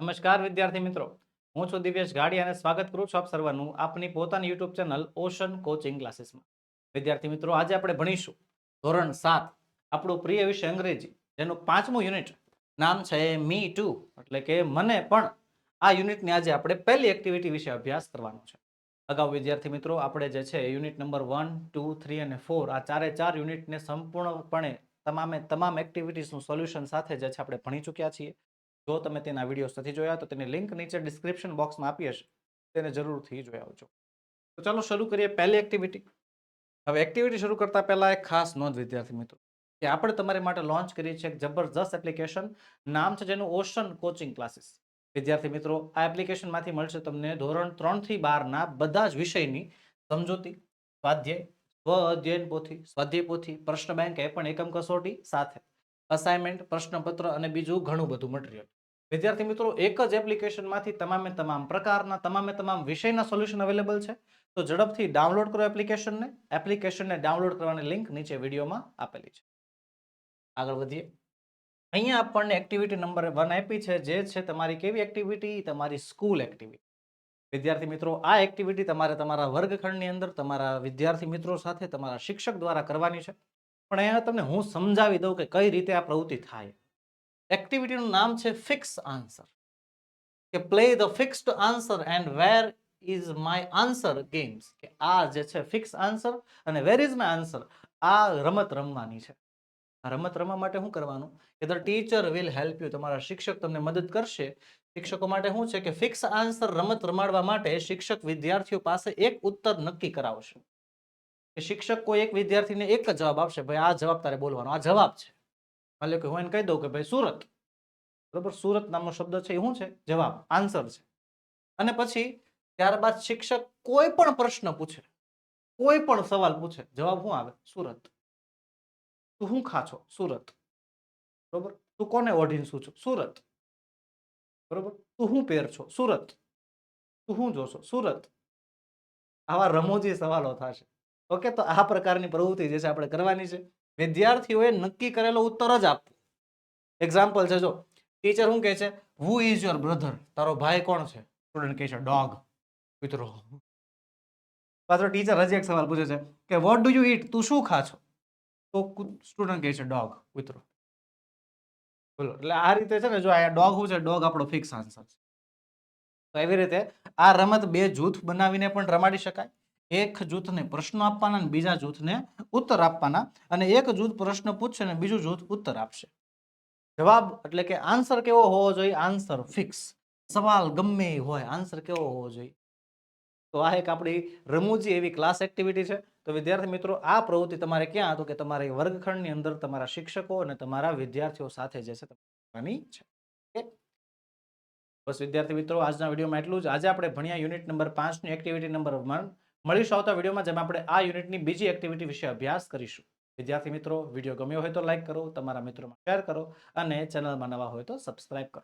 નમસ્કાર, વિદ્યાર્થી મિત્રો. હું છું દિવ્યેશ ગાડી અને સ્વાગત કરું છું આપ સર્વનું આપની પોતાની યુટ્યુબ ચેનલ ઓશન કોચિંગ ક્લાસીસમાં. વિદ્યાર્થી મિત્રો, આજે આપણે ભણીશું ધોરણ સાત, આપણું પ્રિય વિષય અંગ્રેજી, જેનું પાંચમું યુનિટ નામ છે મી ટુ, એટલે કે મને પણ આ યુનિટની આજે આપણે પહેલી એક્ટિવિટી વિશે અભ્યાસ કરવાનો છે. અગાઉ વિદ્યાર્થી મિત્રો, આપણે જે છે unit number one, two, three અને ફોર, આ ચારે ચાર યુનિટને સંપૂર્ણપણે તમામે તમામ એક્ટિવિટીઝનું સોલ્યુશન સાથે જે છે આપણે ભણી ચૂક્યા છીએ. જો તમે તેના વિડીયોઝ નથી જોયા, તો તેની લિંક નીચે ડિસ્ક્રિપ્શન બોક્સમાં આપી હશે. તેને જરૂરથી જોઈ આવજો તો ચાલો શરૂ કરીએ પહેલી એક્ટિવિટી હવે એક્ટિવિટી શરૂ કરતા પહેલા એક ખાસ નોંધ, વિદ્યાર્થી મિત્રો, કે આપણે તમારી માટે લોન્ચ કરી છે એક જબરજસ્ત એપ્લિકેશન નામ છે જેનું ઓશન કોચિંગ ક્લાસીસ વિદ્યાર્થી મિત્રો, આ એપ્લિકેશનમાંથી મળશે તમને ધોરણ ત્રણથી બારના બધા જ વિષયની સમજૂતી, સ્વાધ્યાય, સ્વ અધ્યયન પોથી, સ્વાધ્યાય પોથી, પ્રશ્ન બેંક એ પણ એકમ કસોટી સાથે. અસાઇનમેન્ટ પ્રશ્નપત્ર અને બીજું ઘણું બધું મટીરિયલ વિદ્યાર્થી મિત્રો, એક જ એપ્લિકેશનમાંથી તમામે તમામ પ્રકારના, તમામે તમામ વિષયના સોલ્યુશન અવેલેબલ છે. તો ઝડપથી ડાઉનલોડ કરો એપ્લિકેશનને. એપ્લિકેશનને ડાઉનલોડ કરવાની લિંક નીચે વિડીયોમાં આપેલી છે. આગળ વધીએ. અહીંયા આપણને એક્ટિવિટી નંબર વન આપી છે, જે છે તમારી કેવી એક્ટિવિટી તમારી સ્કૂલ એક્ટિવિટી વિદ્યાર્થી મિત્રો, આ એક્ટિવિટી તમારે તમારા વર્ગખંડની અંદર, તમારા વિદ્યાર્થી મિત્રો સાથે તમારા શિક્ષક દ્વારા કરવાની છે. પણ અહીંયા તમને હું સમજાવી દઉં કે કઈ રીતે આ પ્રવૃત્તિ થાય. એક્ટિવિટીનું નામ છે ફિક્સ આન્સર. કે play the fixed answer and where is my answer games કે આ જે છે ફિક્સ આન્સર અને વેર ઇઝ માય આન્સર આ રમત રમવાની છે. આ રમત રમવા માટે શું કરવાનું? કે the teacher will help you. તમારા શિક્ષક તમને મદદ કરશે. શિક્ષકો માટે શું છે કે ફિક્સ આન્સર રમત રમાડવા માટે શિક્ષક વિદ્યાર્થીઓ પાસે એક ઉત્તર નક્કી કરાવશે. કે શિક્ષક કોઈ એક વિદ્યાર્થીને એક જ જવાબ આપશે, ભાઈ આ જવાબ તારે બોલવાનો, આ જવાબ છે. માની લો કે હું એને કહી દઉં કે ભાઈ, સુરત. બરોબર? સુરત નામનો શબ્દ છે એ શું છે? જવાબ, આન્સર છે. અને પછી ત્યારબાદ શિક્ષક કોઈ પણ પ્રશ્ન પૂછે, કોઈ પણ સવાલ પૂછે, જવાબ શું આવે? સુરત. તું શું ખા છો? સુરત. બરોબર? તું કોને ઓઢીને શું છો? સુરત. બરોબર? તું શું પહેર છો? સુરત. તું શું જોશો? સુરત. આવા રમૂજી સવાલો થશે. ઓકે? તો આ પ્રકારની પ્રવૃત્તિ જે છે આપણે કરવાની છે. વિદ્યાર્થીઓએ નક્કી કરેલો ઉત્તર જ આપવો. એક્ઝામ્પલ છે જો ટીચર શું કહે છે? હુ ઇઝ યોર બ્રધર તારો ભાઈ કોણ છે? સ્ટુડન્ટ કહે છે ડોગ મિત્રો. પાછો ટીચર હજી એક સવાલ પૂછે છે કે વોટ ડુ યુ ઈટ તું શું ખા છો? તો સ્ટુડન્ટ કહે છે ડોગ મિત્રો. બોલો, એટલે આ રીતે છે ને, જો આ ડોગ શું છે? ડોગ આપણો ફિક્સ આન્સર છે. તો એવી રીતે આ રમત બે જૂથ બનાવીને પણ રમાડી શકાય. એક જૂથને પ્રશ્નો આપવાના અને બીજા જૂથને ઉત્તર આપવાના. અને એક જૂથ પ્રશ્ન પૂછશે અને બીજું જૂથ ઉત્તર આપશે. જવાબ એટલે કે આન્સર કેવો હોવો જોઈએ? આન્સર ફિક્સ સવાલ ગમે હોય આન્સર કેવો હોવો જોઈએ? તો આ એક આપણી રમૂજી એવી ક્લાસ એક્ટિવિટી છે. તો વિદ્યાર્થી મિત્રો, આ પ્રવૃત્તિ તમારે ક્યાં હતું કે તમારી વર્ગખંડની અંદર તમારા શિક્ષકો અને તમારા વિદ્યાર્થીઓ સાથે જે છે કરવાની છે. બસ વિદ્યાર્થી મિત્રો, આજના વિડીયોમાં એટલું જ. આજે આપણે ભણ્યા યુનિટ નંબર પાંચની એક્ટિવિટી નંબર વન મળીશું આવતા વિડીયોમાં, જેમાં આપણે આ યુનિટની બીજી એક્ટિવિટી વિશે અભ્યાસ કરીશું. વિદ્યાર્થી મિત્રો, વીડિયો ગમ્યો હોય તો લાઇક કરો, તમારા મિત્રોમાં શેર કરો અને ચેનલમાં નવા હોય તો સબસ્ક્રાઇબ કરો.